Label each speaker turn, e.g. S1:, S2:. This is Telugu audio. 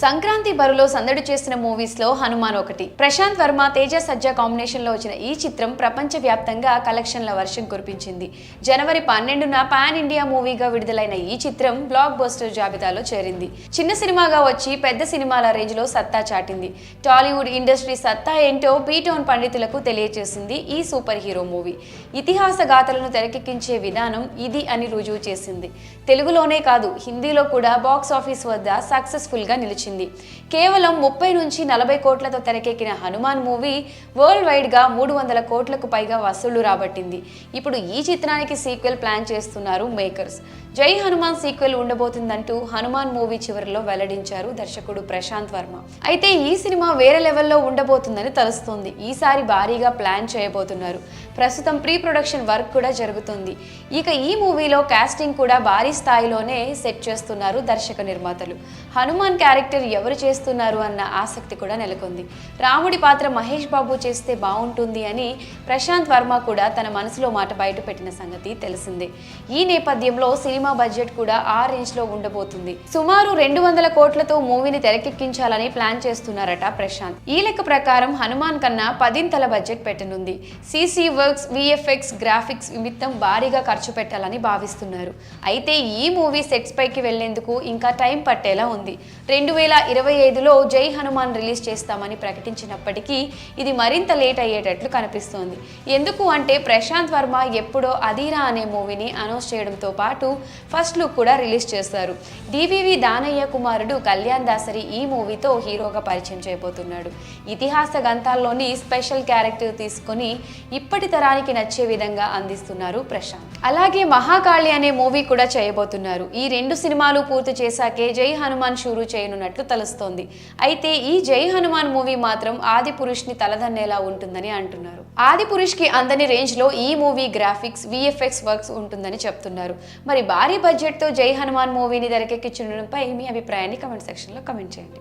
S1: సంక్రాంతి బరులో సందడి చేసిన మూవీస్లో హనుమాన్ ఒకటి. ప్రశాంత్ వర్మ తేజ సజ్జా కాంబినేషన్లో వచ్చిన ఈ చిత్రం ప్రపంచ వ్యాప్తంగా కలెక్షన్ల వర్షం కురిపించింది. జనవరి పన్నెండున పాన్ ఇండియా మూవీగా విడుదలైన ఈ చిత్రం బ్లాక్ బస్టర్ జాబితాలో చేరింది. చిన్న సినిమాగా వచ్చి పెద్ద సినిమాల రేంజ్లో సత్తా చాటింది. టాలీవుడ్ ఇండస్ట్రీ సత్తా ఏంటో బీటౌన్ పండితులకు తెలియజేసింది ఈ సూపర్ హీరో మూవీ. ఇతిహాస గాథలను తెరకెక్కించే విధానం ఇది అని రుజువు చేసింది. తెలుగులోనే కాదు హిందీలో కూడా బాక్స్ ఆఫీస్ వద్ద సక్సెస్ఫుల్గా నిలిచింది కేవలం ముప్పై నుంచి నలభై కోట్లతో తెరకెక్కిన హనుమాన్ మూవీ వరల్డ్ వైడ్గా మూడు వందల కోట్లకు పైగా వసూళ్ళు రాబట్టింది. ఇప్పుడు ఈ చిత్రానికి సీక్వెల్ ప్లాన్ చేస్తున్నారు మేకర్స్. జై హనుమాన్ సీక్వెల్ ఉండబోతుందంటూ హనుమాన్ మూవీ చివరిలో వెల్లడించారు దర్శకుడు ప్రశాంత్ వర్మ. అయితే ఈ సినిమా వేరే లెవెల్లో ఉండబోతుందని తెలుస్తోంది. ఈసారి భారీగా ప్లాన్ చేయబోతున్నారు. ప్రస్తుతం ప్రీ ప్రొడక్షన్ వర్క్ కూడా జరుగుతుంది. ఇక ఈ మూవీలో కాస్టింగ్ కూడా భారీ స్థాయిలోనే సెట్ చేస్తున్నారు దర్శక నిర్మాతలు. హనుమాన్ క్యారెక్టర్ ఎవరు చేస్తున్నారు అన్న ఆసక్తి కూడా నెలకొంది. రాముడి పాత్ర మహేష్ బాబు చేస్తే బాగుంటుంది అని ప్రశాంత్ వర్మ కూడా తన మనసులో మాట బయట పెట్టిన సంగతి తెలిసిందే. ఈ నేపథ్యంలో సినిమా బడ్జెట్ కూడా ఆ రేంజ్లో ఉండబోతుంది. సుమారు రెండు వందల కోట్లతో మూవీని తెరకెక్కించాలని ప్లాన్ చేస్తున్నారట ప్రశాంత్. ఈ లెక్క ప్రకారం హనుమాన్ కన్నా పదింతల బడ్జెట్ పెట్టనుంది. సీసీ వర్క్స్ విఎఫ్ఎక్స్ గ్రాఫిక్స్ నిమిత్తం భారీగా ఖర్చు పెట్టాలని భావిస్తున్నారు. అయితే ఈ మూవీ సెట్స్ పైకి వెళ్ళేందుకు ఇంకా టైం పట్టేలా ఉంది. రెండు వేల వేల ఇరవై ఐదులో జై హనుమాన్ రిలీజ్ చేస్తామని ప్రకటించినప్పటికీ ఇది మరింత లేట్ అయ్యేటట్లు కనిపిస్తోంది. ఎందుకు అంటే ప్రశాంత్ వర్మ ఎప్పుడో అధీరా అనే మూవీని అనౌన్స్ చేయడంతో పాటు ఫస్ట్ లుక్ కూడా రిలీజ్ చేస్తారు డివివి దానయ్య కుమారుడు కళ్యాణ్ దాసరి ఈ మూవీతో హీరోగా పరిచయం చేయబోతున్నాడు. ఇతిహాస గంతాల్లోని స్పెషల్ క్యారెక్టర్ తీసుకొని ఇప్పటి తరానికి నచ్చే విధంగా అందిస్తున్నారు ప్రశాంత్. అలాగే మహాకాళి అనే మూవీ కూడా చేయబోతున్నారు. ఈ రెండు సినిమాలు పూర్తి చేశాకే జై హనుమాన్ షూరు చేయనున్నట్టు చేయనున్నట్లు తెలుస్తోంది. అయితే ఈ జై హనుమాన్ మూవీ మాత్రం ఆది పురుష్ని తలదన్నేలా ఉంటుందని అంటున్నారు. ఆది పురుష్కి అందని రేంజ్లో ఈ మూవీ గ్రాఫిక్స్ విఎఫ్ఎక్స్ వర్క్స్ ఉంటుందని చెప్తున్నారు. మరి భారీ బడ్జెట్తో జై హనుమాన్ మూవీని తెరకెక్కించడంపై మీ అభిప్రాయాన్ని కమెంట్ సెక్షన్లో కమెంట్ చేయండి.